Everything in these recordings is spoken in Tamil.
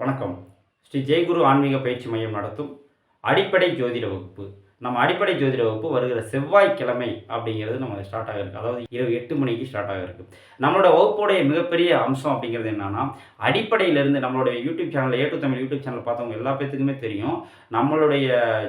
வணக்கம். ஸ்ரீ ஜெயகுரு ஆன்மீக பயிற்சி மையம் நடத்தும் அடிப்படை ஜோதிட வகுப்பு. நம்ம அடிப்படை ஜோதிட வகுப்பு வருகிற செவ்வாய்க்கிழமை அப்படிங்கிறது நம்ம ஸ்டார்ட் ஆகிருக்கு அதாவது இரவு எட்டு மணிக்கு ஸ்டார்ட் ஆகிருக்கு நம்மளோட வகுப்புடைய மிகப்பெரிய அம்சம் அப்படிங்கிறது என்னன்னா அடிப்படையிலேருந்து நம்மளுடைய YouTube channel A to Tamil YouTube channel பார்த்தவங்க எல்லா பேத்துக்குமே தெரியும். நம்மளுடைய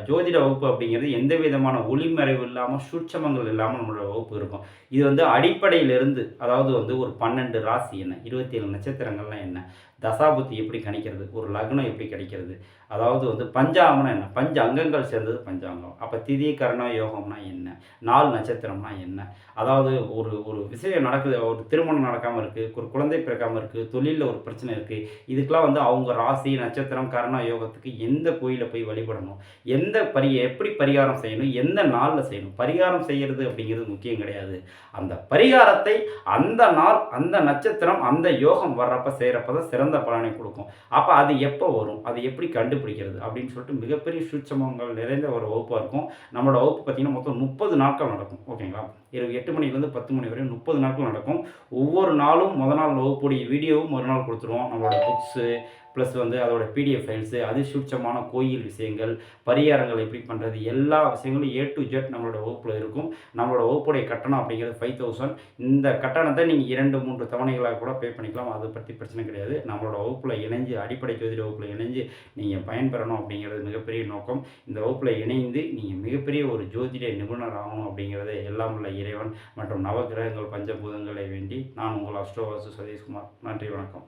ஜோதிட வகுப்பு அப்படிங்கிறது எந்த விதமான ஒளிமறைவு இல்லாமல் சூட்சமங்கள் இல்லாமல் நம்மளோட வகுப்பு இருக்கும். இது வந்து அடிப்படையிலிருந்து அதாவது வந்து ஒரு பன்னெண்டு ராசி என்ன? இருபத்தி ஏழு நட்சத்திரங்கள்லாம் என்ன? தசாபுத்தி எப்படி கணிக்கிறது? ஒரு லக்னம் எப்படி கிடைக்கிறது அதாவது வந்து பஞ்சாங்கம்னா என்ன? பஞ்ச அங்கங்கள் சேர்ந்தது பஞ்சாங்கம். அப்போ திதி கரண யோகம்னா என்ன? நாலு நட்சத்திரம்னா என்ன? அதாவது ஒரு ஒரு விஷயம் நடக்குது ஒரு திருமணம் நடக்காமல் இருக்குது ஒரு குழந்தை பிறக்காமல் இருக்குது தொழிலில் ஒரு பிரச்சனை இருக்குது இதுக்கெலாம் வந்து அவங்க ராசி நட்சத்திரம் கரண யோகத்துக்கு எந்த கோயிலில் போய் வழிபடணும்? எந்த பரி எப்படி பரிகாரம் செய்யணும்? எந்த நாளில் செய்யணும்? பரிகாரம் செய்கிறது அப்படிங்கிறது முக்கியம் கிடையாது. அந்த பரிகாரத்தை அந்த நாள் அந்த நட்சத்திரம் அந்த யோகம் வர்றப்ப செய்கிறப்ப தான் சிறந்த பலனை கொடுக்கும். அப்போ அது எப்போ வரும்? அது எப்படி கண்டுபிடிக்கிறது? அப்படின்னு சொல்லிட்டு மிகப்பெரிய சூட்சமங்கள் நிறைந்த ஒரு வகுப்பாக இருக்கும். நம்மளோட வகுப்பு பார்த்திங்கன்னா மொத்தம் முப்பது நாட்கள் நடக்கும். ஓகேங்களா? இரவு எட்டு மணிலேருந்து பத்து மணி வரை முப்பது நாட்கள் நடக்கும். ஒவ்வொரு நாளும் முத நாள் வகுப்புடைய வீடியோவும் ஒரு நாள் கொடுத்துருவோம். நம்மளோட புக்ஸு ப்ளஸ் வந்து அதோட பிடிஎஃப் ஃபைல்ஸு அதிசூட்சமான கோயில் விஷயங்கள் பரிகாரங்கள் எப்படி பண்ணுறது எல்லா விஷயங்களும் ஏ டு ஜெட் நம்மளோட வகுப்பில் இருக்கும். நம்மளோட வகுப்புடைய கட்டணம் அப்படிங்கிறது ஃபைவ் தௌசண்ட் இந்த கட்டணத்தை நீங்கள் இரண்டு மூன்று தவணைகளாக கூட பே பண்ணிக்கலாம். அதை பற்றி பிரச்சனை கிடையாது. நம்மளோட வகுப்பில் இணைஞ்சு அடிப்படை ஜோதிட வகுப்பில் இணைஞ்சு நீங்கள் பயன்பெறணும் அப்படிங்கிறது மிகப்பெரிய நோக்கம். இந்த வகுப்பில் இணைந்து நீங்கள் மிகப்பெரிய ஒரு ஜோதிட நிபுணர் ஆகணும் அப்படிங்கிறத எல்லாம் உள்ள இறைவன். மற்றும் நவகிரகங்கள் பஞ்சபூதங்களை வேண்டி நான் உங்கள் அஸ்ட்ரோவாசு சதீஷ்குமார். நன்றி வணக்கம்.